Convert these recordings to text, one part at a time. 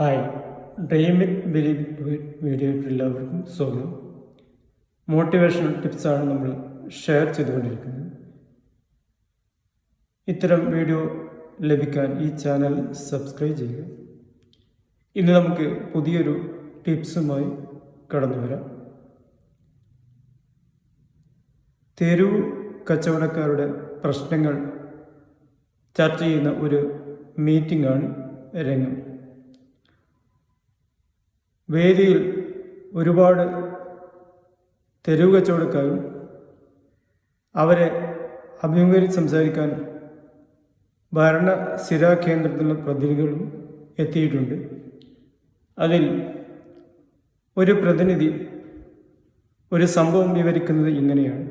Hi. Dream it believe എല്ലാവർക്കും സ്വാഗതം. Motivational ടിപ്സാണ് നമ്മൾ ഷെയർ ചെയ്തുകൊണ്ടിരിക്കുന്നത്. ഇത്തരം വീഡിയോ ലഭിക്കാൻ ഈ ചാനൽ സബ്സ്ക്രൈബ് ചെയ്യുക. ഇന്ന് നമുക്ക് പുതിയൊരു ടിപ്സുമായി കടന്നു വരാം. തെരുവ് കച്ചവടക്കാരുടെ പ്രശ്നങ്ങൾ ചർച്ച ചെയ്യുന്ന ഒരു മീറ്റിംഗാണ് രംഗം. വേദിയിൽ ഒരുപാട് തെരുവ് കച്ചവടക്കാരും അവരെ അഭിമുഖീകരിച്ച് സംസാരിക്കാൻ ഭരണ സ്ഥിരാ കേന്ദ്രത്തിലുള്ള പ്രതിനിധികളും എത്തിയിട്ടുണ്ട്. അതിൽ ഒരു പ്രതിനിധി ഒരു സംഭവം വിവരിക്കുന്നത് ഇങ്ങനെയാണ്.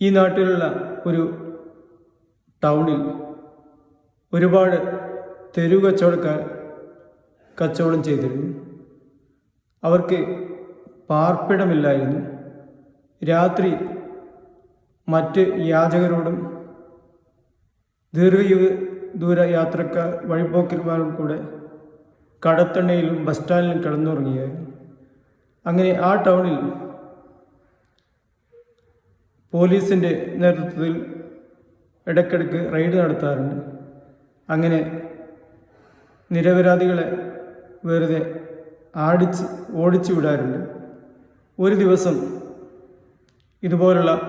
ഈ നാട്ടിലുള്ള ഒരു ടൗണിൽ ഒരുപാട് തെരുവ് കച്ചവടക്കാർ കച്ചവടം ചെയ്തിരുന്നു. അവർക്ക് പാർപ്പിടമില്ലായിരുന്നു. രാത്രി മറ്റ് യാചകരോടും ദീർഘയു ദൂര യാത്രക്കാർ വഴിപോക്കന്മാരും കൂടെ കടത്തണ്ണയിലും ബസ് സ്റ്റാൻഡിലും കിടന്നുറങ്ങിയായിരുന്നു. അങ്ങനെ ആ ടൗണിൽ പോലീസിന്റെ നേതൃത്വത്തിൽ ഇടയ്ക്കിടയ്ക്ക് റെയ്ഡ് നടത്താറുണ്ട്. അങ്ങനെ നിരപരാധികളെ വെറുതെ ആടിച്ച് ഓടിച്ചു വിടാറുണ്ട്. ഒരു ദിവസം ഇതുപോലുള്ള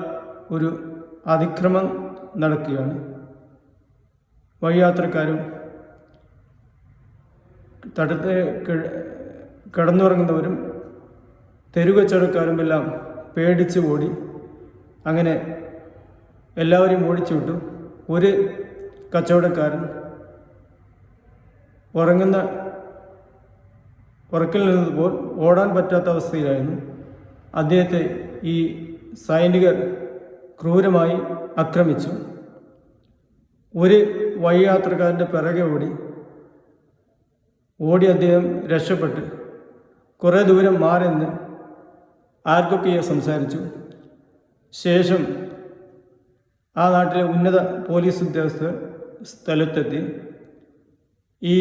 ഒരു അതിക്രമം നടക്കുകയാണ്. വഴിയാത്രക്കാരും തടത്തെ കിടന്നുറങ്ങുന്നവരും തെരുവച്ചടക്കാരും എല്ലാം പേടിച്ച് ഓടി അങ്ങനെ എല്ലാവരെയും ഓടിച്ചു വിട്ടു. ഒരു കച്ചവടക്കാരൻ ഉറങ്ങുന്ന ഉറക്കിൽ നിന്നപ്പോൾ ഓടാൻ പറ്റാത്ത അവസ്ഥയിലായിരുന്നു. അദ്ദേഹത്തെ ഈ സൈനികർ ക്രൂരമായി ആക്രമിച്ചു. ഒരു വഴിയാത്രക്കാരന്റെ പിറകെ ഓടി. ഓടി അദ്ദേഹം രക്ഷപ്പെട്ട് കുറേ ദൂരം മാറി നിന്ന് ആർക്കൊക്കെയോ സംസാരിച്ചു. ശേഷം ആ നാട്ടിലെ ഉന്നത പോലീസ് ഉദ്യോഗസ്ഥർ സ്ഥലത്തെത്തി. ഈ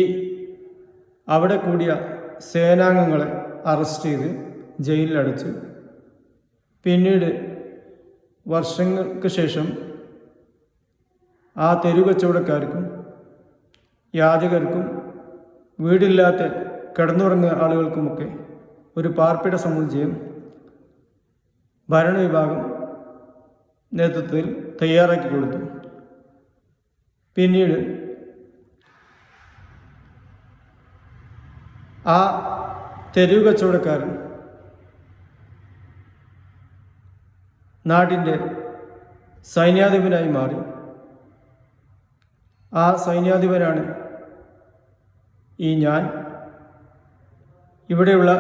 അവിടെ കൂടിയ സേനാംഗങ്ങളെ അറസ്റ്റ് ചെയ്ത് ജയിലിലടച്ചു. പിന്നീട് വർഷങ്ങൾക്ക് ശേഷം ആ തെരു കച്ചവടക്കാർക്കും യാചകർക്കും വീടില്ലാത്ത കിടന്നുറങ്ങിയ ആളുകൾക്കുമൊക്കെ ഒരു പാർപ്പിട സമുച്ചയം ഭരണവിഭാഗം നേതൃത്വത്തിൽ തയ്യാറാക്കി കൊടുത്തു. പിന്നീട് ആ തെരുവ് കച്ചവടക്കാരൻ നാടിന്റെ സൈന്യാധിപനായി മാറി. ആ സൈന്യാധിപനാണ് ഈ ഞാൻ. ഇവിടെയുള്ള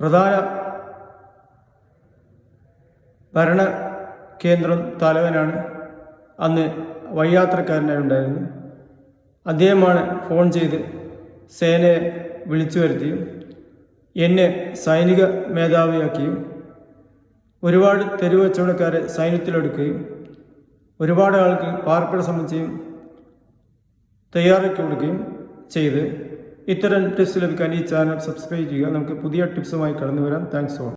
പ്രധാന ഭരണ കേന്ദ്രം തലവനാണ്. അന്ന് വഴിയാത്രക്കാരനായി ഉണ്ടായിരുന്നു. അദ്ദേഹമാണ് ഫോൺ ചെയ്ത് സേനയെ വിളിച്ചു വരുത്തിയും എന്നെ സൈനിക മേധാവിയാക്കിയും ഒരുപാട് തെരുവ് കച്ചവടക്കാരെ സൈന്യത്തിലെടുക്കുകയും ഒരുപാട് ആൾക്ക് പാർപ്പിട സമുച്ചയം തയ്യാറാക്കി കൊടുക്കുകയും ചെയ്ത്. ഇത്തരം ടിപ്സ് ലഭിക്കാൻ ഈ ചാനൽ സബ്സ്ക്രൈബ് ചെയ്യുക. നമുക്ക് പുതിയ ടിപ്സുമായി കടന്നു വരാം താങ്ക്സ് ഓൾ